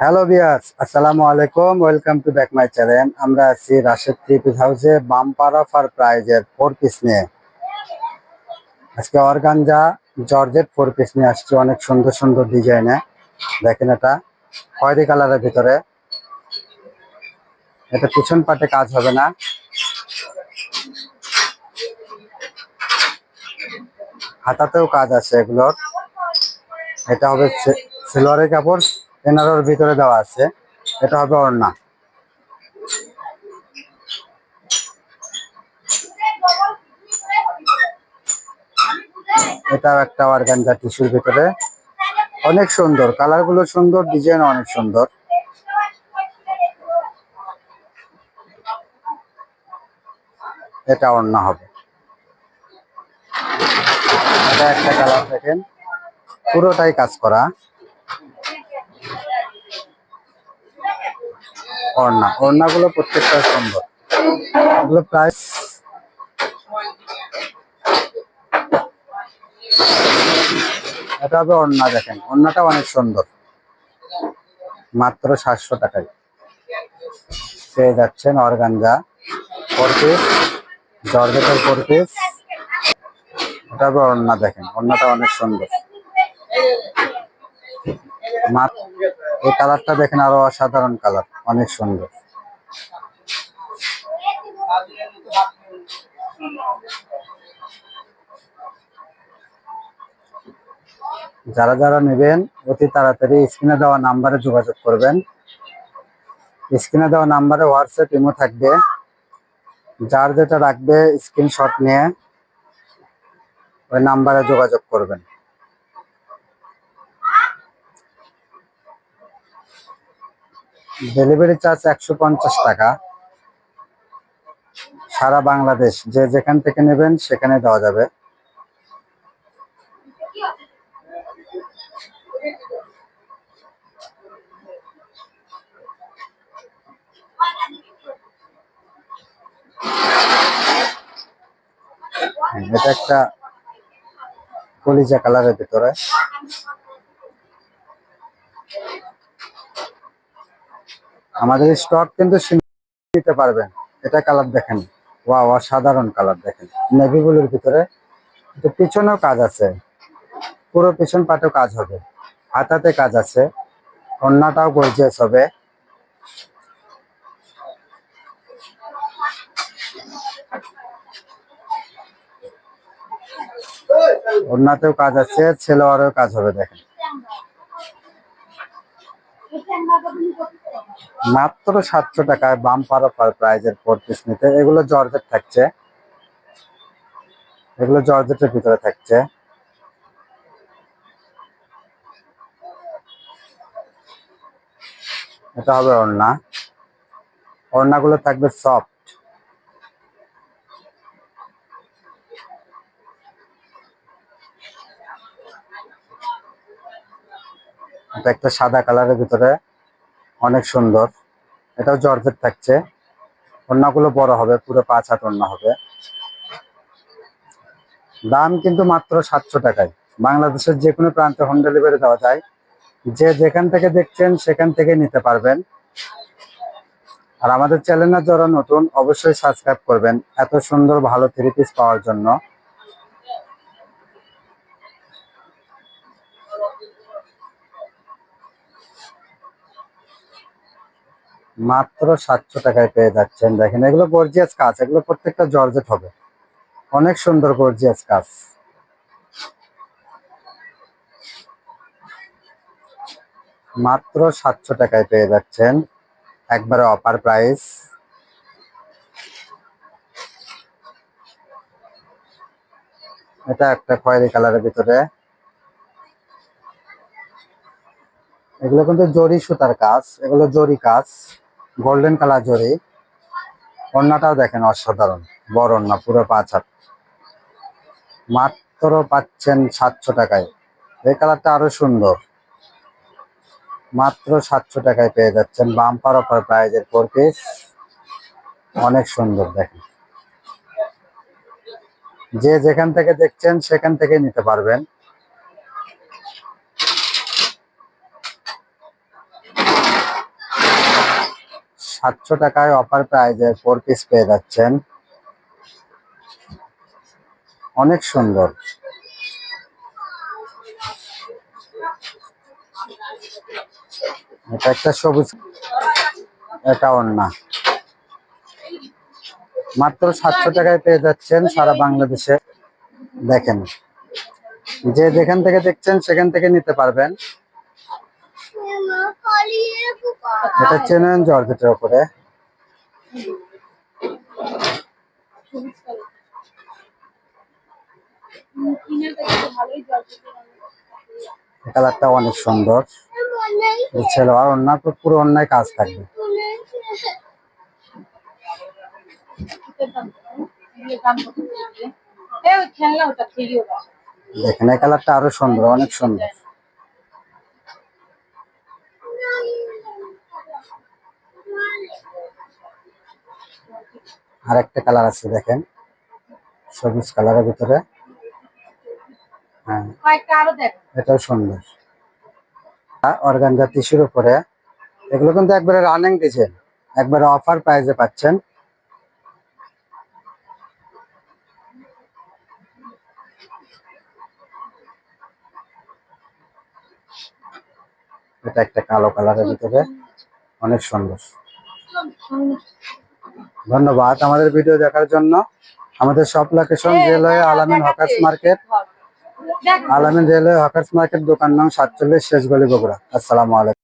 Hello বিয়ার্স আসসালামু আলাইকুম welcome to back my channel আমরা আছি রাশেদ থ্রি পিস হাউসে বাম্পার অফার প্রাইজের ফোর পিস নিয়ে। আজকে অর্গানজা জর্জেট ফোর পিস নিয়ে আসছে। অনেক সুন্দর সুন্দর ডিজাইনে দেখেন এটা। খয়েরি কালারের ভিতরে। এটা পিছন পাটে কাজ হবে না। হাতাতেও কাজ আছে এগুলোর। এটা হবে সিলোয়ারের কাপড়। এনারোর ভিতরে দেওয়া আছে। এটা হবে ওড়না। এটাও একটা অর্গানজা টিস্যুর ভিতরে। অনেক সুন্দর। কালারগুলো সুন্দর ডিজাইন অনেক সুন্দর। এটা ওড়না হবে। এটা একটা কালার দেখেন। পুরোটাই কাজ করা। ওড়না গুলো প্রত্যেকটা সুন্দর প্রাইস এটা হবে ওড়না দেখেন। ওড়নাটা অনেক সুন্দর। মাত্র সাতশো টাকায়। পেয়ে যাচ্ছেন অর্গানজা। Four piece. জর্জেটের ফোর পিস। এটা হবে ওড়না দেখেন। ওড়নাটা অনেক সুন্দর। এই কালারটা দেখেন আরও অসাধারণ কালার, অনেক সুন্দর। যারা যারা নেবেন, অতি তাড়াতাড়ি স্ক্রিনে দেওয়া নাম্বারে যোগাযোগ করবেন। স্ক্রিনে দেওয়া নাম্বারে হোয়াটসঅ্যাপ ইমো থাকবে। যার যেটা রাখবে স্ক্রিনশট নিয়ে ওই নাম্বারে যোগাযোগ করবেন। ডেলিভারি চার্জ একশো পঞ্চাশ টাকা। সারা বাংলাদেশ, যে যেখান থেকে নেবেন সেখানে দেওয়া যাবে। এটা একটা কলিজা কালারের ভিতরে। আমাদের স্টক কিন্তু নিতে পারবেন। এটা কালার দেখেন। ওয়া অসাধারণ কালার দেখেন। নেভি ব্লুর ভিতরে পিছনেও কাজ আছে। পুরো পিছন পাটেও কাজ হবে। হাতাতে কাজ আছে। অন্যটাও গর্জিয়াস হবে। অন্যতেও কাজ আছে। ছেলেওয়ারেও কাজ হবে দেখেন। মাত্র সাতশো টাকায় বাম পারো প্রাইজের ফোর পিস নিতে। এগুলো জর্জেট থাকছে। এগুলো জর্জেটের ভিতরে থাকছে। এটা হবে ওড়না। ওড়নাগুলো থাকবে সফট এটা একটা সাদা কালারের ভিতরে। অনেক সুন্দর। এটাও জর্জেট থাকছে। ওড়নাগুলো বড় হবে, পুরো পাঁচ হাত ওড়না হবে। দাম কিন্তু মাত্র সাতশো টাকায়। বাংলাদেশের যে কোনো প্রান্তে হোম ডেলিভারি দেওয়া যায়। যে যেখান থেকে দেখছেন, সেখান থেকে নিতে পারবেন। আর আমাদের চ্যানেলে যারা নতুন, অবশ্যই সাবস্ক্রাইব করবেন। এত সুন্দর, ভালো থ্রি পিস পাওয়ার জন্য। মাত্র সাতশো টাকায় পেয়ে যাচ্ছেন। দেখেন, এগুলো গর্জিয়াস কাজ। এগুলো প্রত্যেকটা জর্জেট হবে। অনেক সুন্দর গর্জিয়াস কাজ। মাত্র সাতশো টাকায় পেয়ে যাচ্ছেন। একবারে অফার প্রাইস। এটা একটা খয়েরি কালারের ভিতরে। এগুলো কিন্তু জরি সুতার কাজ। এগুলো জরি কাজ। গোল্ডেন কালার জরি। ওড়নাটাও দেখেন অসাধারণ। বড় ওড়না পুরো পাঁচ হাত। মাত্র পাচ্ছেন সাতশো টাকায়। এই কালারটা আরও সুন্দর। মাত্র সাতশো টাকায় পেয়ে যাচ্ছেন। বাম্পার অফার প্রাইজের ফোর পিস অনেক সুন্দর, দেখেন। যে যেখান থেকে দেখছেন, সেখান থেকে নিতে পারবেন। সাতশো টাকায় অফার প্রাইজে ফোর পিস পেয়ে যাচ্ছেন। অনেক সুন্দর। এটা একটা সবুজ, এটা অন্য মাত্র সাতশো টাকায় পেয়ে যাচ্ছেন সারা বাংলাদেশে। দেখেন, যে যেখান থেকে দেখছেন সেখান থেকে নিতে পারবেন। এটা চেনেন জর্জেটের উপরে। কালারটা অনেক সুন্দর। ছিল আর অন্য পুরো অন্যায় কাজ থাকবে। দেখেন এই কালারটা আরও সুন্দর অনেক সুন্দর। আর একটা কালার আছে দেখেন। সবুজ কালারের ভিতরে। হ্যাঁ। এটাও সুন্দর। অর্গানজা টিস্যুর উপরে। এগুলো কিন্তু একবারে রানিং দিয়েছেন একবারে অফার প্রাইজে পাচ্ছেন। এটা একটা কালো কালারের ভিতরে। অনেক সুন্দর। ধন্যবাদ আমাদের ভিডিও দেখার জন্য। আমাদের সব location railway Alamin hawkers market. Alamin railway hawkers market দোকান নাম সাতচল্লিশ শেষ গলি বগুড়া। আসসালামু আলাইকুম।